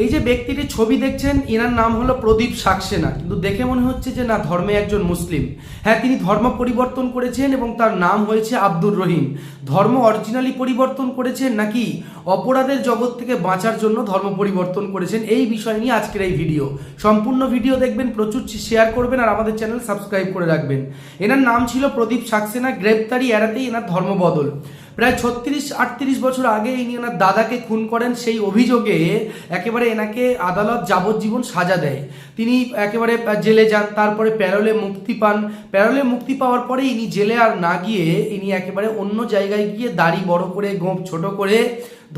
এই যে ব্যক্তিটির ছবি দেখছেন, এনার নাম হলো প্রদীপ সাক্সেনা। কিন্তু দেখে মনে হচ্ছে যে, না, ধর্মে একজন মুসলিম। হ্যাঁ তিনি ধর্ম পরিবর্তন করেছেন এবং তার নাম হয়েছে আব্দুর রহিম। ধর্ম অরিজিনালি পরিবর্তন করেছেন নাকি অপরাধের জগৎ থেকে বাঁচার জন্য ধর্ম পরিবর্তন করেছেন, এই বিষয় নিয়ে আজকের এই ভিডিও। সম্পূর্ণ ভিডিও দেখবেন, প্রচুর শেয়ার করবেন আর আমাদের চ্যানেল সাবস্ক্রাইব করে রাখবেন। এনার নাম ছিল প্রদীপ সাক্সেনা, গ্রেপ্তারি এড়াতেই এনার ধর্ম বদল। প্রায় ছত্রিশ, আটত্রিশ বছর আগে ইনি ওনার দাদাকে খুন করেন, সেই অভিযোগে একেবারে এনাকে আদালত যাবজ্জীবন সাজা দেয়। তিনি একেবারে জেলে যান, তারপরে প্যারোলে মুক্তি পান। প্যারোলে মুক্তি পাওয়ার পরে ইনি জেলে আর না গিয়ে ইনি একেবারে অন্য জায়গায় গিয়ে দাড়ি বড় করে গোঁপ ছোট করে,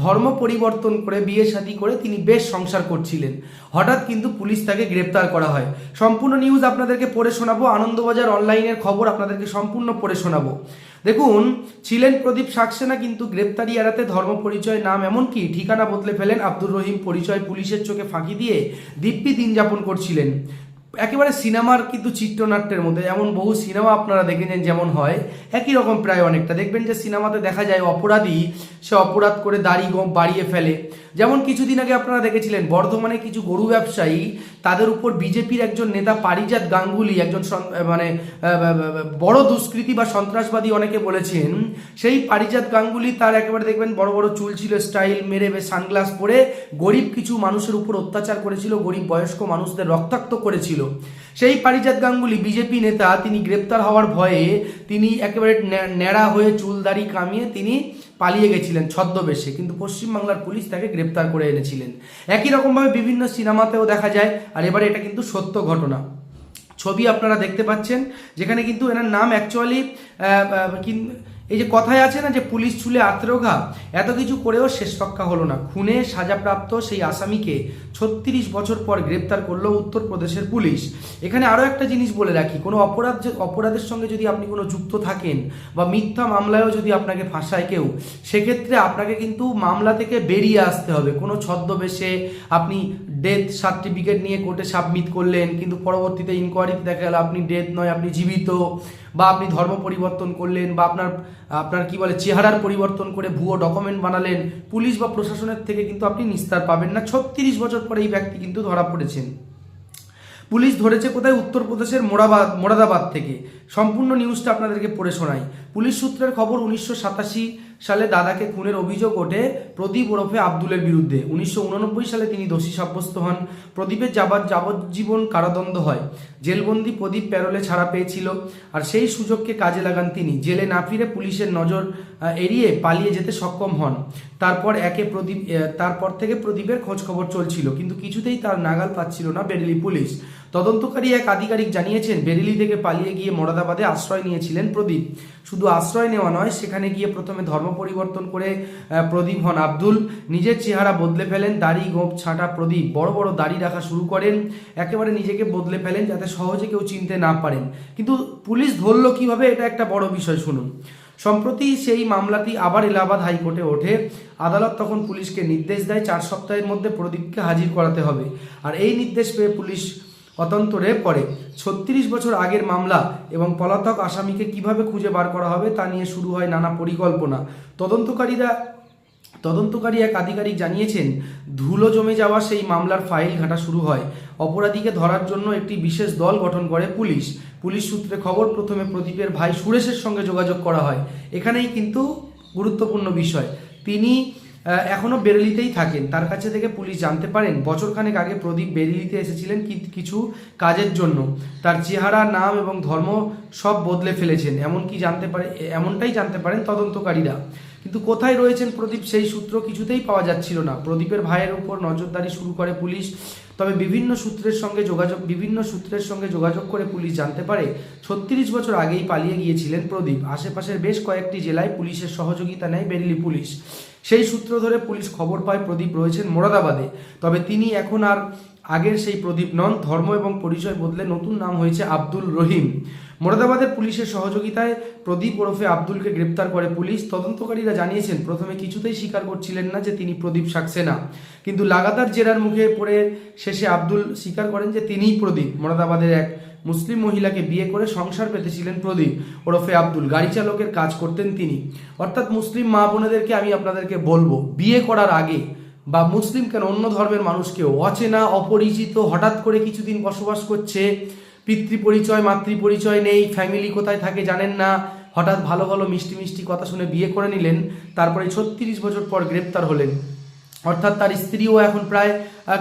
ধর্ম পরিবর্তন করে, বিয়ে শাদী করে তিনি বেশ সংসার করছিলেন। হঠাৎ কিন্তু পুলিশ তাকে গ্রেপ্তার করা হয়। সম্পূর্ণ নিউজ আপনাদেরকে পড়ে শোনাবো। আনন্দবাজার অনলাইনের খবর আপনাদেরকে সম্পূর্ণ পড়ে শোনাবো। দেখুন, ছিলেন প্রদীপ সাক্সেনা কিন্তু গ্রেপ্তারি এড়াতে ধর্ম পরিচয় নাম এমনকি ঠিকানা বদলে ফেলেন আব্দুর রহিম পরিচয় পুলিশের চোখে ফাঁকি দিয়ে দিব্যি দিন যাপন করছিলেন। একেবারে সিনেমার কিন্তু চিত্রনাট্যের মধ্যে, এমন বহু সিনেমা আপনারা দেখেছেন যেমন হয়, একই রকম প্রায় অনেকটা। দেখবেন যে সিনেমাতে দেখা যায় অপরাধী, সে অপরাধ করে দাড়ি গোম বাড়িয়ে ফেলে। যেমন কিছুদিন আগে আপনারা দেখেছিলেন, বর্ধমানে কিছু গরু ব্যবসায়ী তাদের উপর বিজেপির একজন নেতা পারিজাত গাঙ্গুলি, একজন মানে বড় দুষ্কৃতী বা সন্ত্রাসবাদী অনেকে বলেছেন, সেই পারিজাত গাঙ্গুলি তার একেবারে দেখবেন বড় বড় চুল ছিল, স্টাইল মেরে সানগ্লাস পরে গরিব কিছু মানুষের উপর অত্যাচার করেছিল, গরিব বয়স্ক মানুষদের রক্তাক্ত করেছিল। সেই পারিজাত গাঙ্গুলি বিজেপি নেতা, তিনি গ্রেপ্তার হওয়ার ভয়ে তিনি একেবারে ন্যা- ন্যাড়া হয়ে চুল দাড়ি কামিয়ে তিনি পালিয়ে গেছিলেন ছদ্মবেশে, কিন্তু পশ্চিমবাংলার পুলিশ তাকে গ্রেপ্তার করে এনেছিলেন। একই রকমভাবে বিভিন্ন সিনেমাতেও দেখা যায়, আর এবারে এটা কিন্তু সত্য ঘটনা। ছবি আপনারা দেখতে পাচ্ছেন, যেখানে কিন্তু এনার নাম অ্যাকচুয়ালি এই যে কথায় আছে না যে পুলিশ ছুলে আত্মঘা এত কিছু করেও শেষ রক্ষা হলো না। খুনে সাজাপ্রাপ্ত সেই আসামিকে ছত্রিশ বছর পর গ্রেপ্তার করল উত্তরপ্রদেশের পুলিশ। এখানে আরও একটা জিনিস বলে রাখি, কোনো অপরাধ অপরাধের সঙ্গে যদি আপনি কোনো যুক্ত থাকেন বা মিথ্যা মামলায়ও যদি আপনাকে ফাঁসায় কেউ, সেক্ষেত্রে আপনাকে কিন্তু মামলা থেকে বেরিয়ে আসতে হবে। কোনো ছদ্মবেশে আপনি ডেথ সার্টিফিকেট নিয়ে কোর্টে সাবমিট করলেন, কিন্তু পরবর্তীতে ইনকোয়ারিতে দেখা গেল আপনি ডেথ নয়, আপনি জীবিত, বা আপনি ধর্ম পরিবর্তন করলেন, বা আপনার আপনার কি বলে, চেহারার পরিবর্তন করে ভুয়ো ডকুমেন্ট বানালেন, পুলিশ বা প্রশাসনের থেকে কিন্তু আপনি নিস্তার পাবেন না। ছত্রিশ বছর পরে এই ব্যক্তি কিন্তু ধরা পড়েছেন। পুলিশ ধরেছে কোথায়? উত্তরপ্রদেশের মোরাবাদ, মোরাদাবাদ থেকে। সম্পূর্ণ নিউজটা আপনাদেরকে পড়ে শোনাই। পুলিশ সূত্রের খবর উনিশশো সাতাশি সালে দাদাকে খুনের অভিযোগ ওঠে প্রদীপ ওরফে আব্দুলের বিরুদ্ধে। উনিশশো উননব্বই সালে তিনি দোষী সাব্যস্ত হন। প্রদীপের যাবৎ যাবজ্জীবন কারাদণ্ড হয়। জেলবন্দি প্রদীপ প্যারোলে ছাড়া পেয়েছিল। আর সেই সুযোগকে কাজে লাগান তিনি। জেলে না ফিরে পুলিশের নজর এড়িয়ে পালিয়ে যেতে সক্ষম হন। তারপর একে প্রদীপ তারপর থেকে প্রদীপের খোঁজ খবর চলছিল। কিন্তু কিছুতেই তার নাগাল পাচ্ছিল না বেরেলি পুলিশ। তদন্তকারী এক আধিকারিক জানিয়েছেন, বেরেলি থেকে পালিয়ে গিয়ে মোরাদাবাদে আশ্রয় নিয়েছিলেন প্রদীপ। শুধু আশ্রয় নেওয়া নয়, সেখানে গিয়ে প্রথমে ধর্ম পরিবর্তন করে প্রদীপ হন আব্দুল। নিজের চেহারা বদলে ফেলেন দাড়ি, গোপ, ছাঁটা প্রদীপ। বড় বড় দাড়ি রাখা শুরু করেন, একেবারে নিজেকে বদলে ফেলেন যাতে সহজে কেউ চিনতে না পারেন। কিন্তু পুলিশ ধরলো কীভাবে, এটা একটা বড় বিষয় শুনুন। সম্প্রতি সেই মামলাটি আবার এলাহাবাদ হাইকোর্টে ওঠে। আদালত তখন পুলিশকে নির্দেশ দেয়, চার সপ্তাহের মধ্যে প্রদীপকে হাজির করাতে হবে। আর এই নির্দেশ পেয়ে পুলিশ অতন্তরে পড়ে। ছত্রিশ বছর আগের মামলা এবং পলাতক আসামিকে কীভাবে খুঁজে বার করা হবে তা নিয়ে শুরু হয় নানা পরিকল্পনা। তদন্তকারীরা তদন্তকারী এক আধিকারিক জানিয়েছেন, ধুলো জমে যাওয়া সেই মামলার ফাইল ঘাঁটা শুরু হয়। অপরাধীকে ধরার জন্য একটি বিশেষ দল গঠন করে পুলিশ। পুলিশ সূত্রে খবর, প্রথমে প্রদীপের ভাই সুরেশের সঙ্গে যোগাযোগ করা হয়। এখানেই কিন্তু গুরুত্বপূর্ণ বিষয়। তিনি আহ, এখনও বেরেলিতেই থাকেন। তার কাছে থেকে পুলিশ জানতে পারেন বছরখানেক আগে প্রদীপ বেরেলিতে এসেছিলেন কি- কিছু কাজের জন্য। তার চেহারা নাম এবং ধর্ম সব বদলে ফেলেছেন। এমনকি জানতে পারে এমনটাই জানতে পারেন তদন্তকারীরা। কিন্তু কোথায় রয়েছেন প্রদীপ সেই সূত্র কিছুতেই পাওয়া যাচ্ছিল না। প্রদীপের ভাইয়ের উপর নজরদারি শুরু করে পুলিশ। তবে বিভিন্ন সূত্রের সঙ্গে যোগাযোগ বিভিন্ন সূত্রের সঙ্গে যোগাযোগ করে পুলিশ জানতে পারে ছত্রিশ বছর আগেই পালিয়ে গিয়েছিলেন প্রদীপ। আশেপাশের বেশ কয়েকটি জেলায় পুলিশের সহযোগিতা নেয় বেরিলি পুলিশ। সেই সূত্র ধরে পুলিশ খবর পায় প্রদীপ রয়েছেন মোরাদাবাদে। তবে তিনি এখন আর আগের সেই প্রদীপ নন। ধর্ম এবং পরিচয় বদলে নতুন নাম হয়েছে আব্দুল রহিম। মোরাদাবাদের পুলিশের সহযোগিতায় প্রদীপ ওরফে আব্দুলকে গ্রেপ্তার করে পুলিশ। তদন্তকারীরা জানিয়েছেন, প্রথমে কিছুতেই স্বীকার করছিলেন না যে তিনি প্রদীপ সাক্সেনা। কিন্তু লাগাতার জেরার মুখে পড়ে শেষে আব্দুল স্বীকার করেন যে তিনিই প্রদীপ। মোরাদাবাদের এক মুসলিম মহিলাকে বিয়ে করে সংসার পেতেছিলেন প্রদীপ ওরফে আব্দুল। গাড়ি চালকের কাজ করতেন তিনি। অর্থাৎ মুসলিম মা বোনেদেরকে আমি আপনাদেরকে বলব, বিয়ে করার আগে বা মুসলিম কেন অন্য ধর্মের মানুষকেও অচেনা, অপরিচিত, হঠাৎ করে কিছুদিন বসবাস করছে পিতৃ পরিচয় মাতৃ পরিচয় নেই ফ্যামিলি কোথায় থাকে জানেন না, হঠাৎ ভালো ভালো মিষ্টি মিষ্টি কথা শুনে বিয়ে করে নিলেন, তারপরে ছত্রিশ বছর পর গ্রেপ্তার হলেন। অর্থাৎ তার স্ত্রীও এখন প্রায়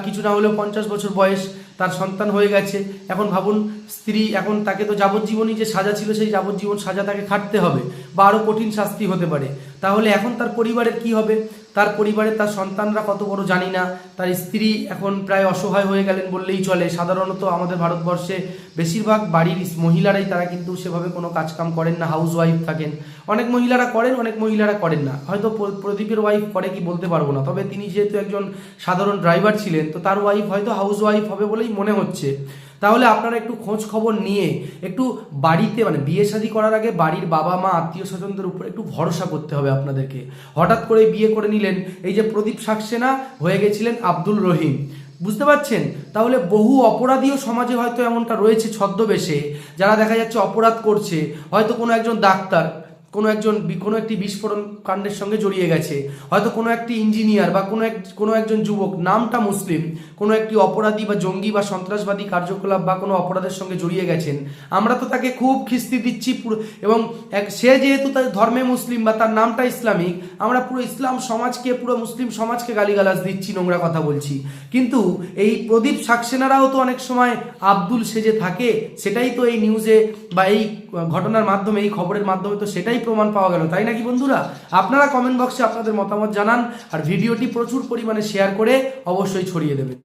কিছু না হলেও পঞ্চাশ বছর বয়স। তার সন্তান হয়ে গেছে। এখন ভাবুন, স্ত্রী এখন তাকে তো যাবজ্জীবনই যে সাজা ছিল, সেই যাবজ্জীবন সাজা তাকে খাটতে হবে বা আরও কঠিন শাস্তি হতে পারে। তাহলে এখন তার পরিবারের কি হবে? তার পরিবারে তার সন্তানরা কত বড় জানি না, তার স্ত্রী এখন প্রায় অসহায় হয়ে গেলেন বললেই চলে। সাধারণত আমাদের ভারতবর্ষে বেশিরভাগ বাড়ির মহিলারাই তারা কিন্তু সেভাবে কোনো কাজকাম করেন না হাউস ওয়াইফ থাকেন। অনেক মহিলারা করেন, অনেক মহিলারা করেন না। হয়তো প্রদীপের ওয়াইফ করে কি বলতে পারব না। তবে তিনি যেহেতু একজন সাধারণ ড্রাইভার ছিলেন, তো তার ওয়াইফ হয়তো হাউস ওয়াইফ হবে বলেই মনে হচ্ছে। তাহলে আপনারা একটু খোঁজ খবর নিয়ে একটু বাড়িতে মানে বিয়ে শাদী করার আগে বাড়ির বাবা মা আত্মীয় স্বজনদের উপর একটু ভরসা করতে হবে আপনাদেরকে। হঠাৎ করে বিয়ে করে নিলেন এই যে প্রদীপ সাক্সেনা হয়ে গেছিলেন আব্দুল রহিম। বুঝতে পারছেন? তাহলে বহু অপরাধীও সমাজে হয়তো এমনটা রয়েছে ছদ্মবেশে, যারা দেখা যাচ্ছে অপরাধ করছে। হয়তো কোনো একজন ডাক্তার কোনো একজন কোনো একটি বিস্ফোরণ কাণ্ডের সঙ্গে জড়িয়ে গেছে। হয়তো কোনো একটি ইঞ্জিনিয়ার বা কোনো এক কোনো একজন যুবক, নামটা মুসলিম, কোনো একটি অপরাধী বা জঙ্গি বা সন্ত্রাসবাদী কার্যকলাপ বা কোনো অপরাধের সঙ্গে জড়িয়ে গেছেন। আমরা তো তাকে খুব খিস্তি দিচ্ছি পুরো এবং এক সে যেহেতু তার ধর্মে মুসলিম বা তার নামটা ইসলামিক, আমরা পুরো ইসলাম সমাজকে, পুরো মুসলিম সমাজকে গালিগালাজ দিচ্ছি, নোংরা কথা বলছি। কিন্তু এই প্রদীপ সাক্সেনারাও তো অনেক সময় আব্দুল সেজে থাকে, সেটাই তো এই নিউজে বা এই ঘটনার মাধ্যমে, এই খবরের মাধ্যমে তো সেটাই প্রমাণ পাওয়া গেল, তাই নাকি বন্ধুরা? আপনারা কমেন্ট বক্সে আপনাদের মতামত জানান, আর ভিডিওটি প্রচুর পরিমাণে শেয়ার করে অবশ্যই ছড়িয়ে দেবেন।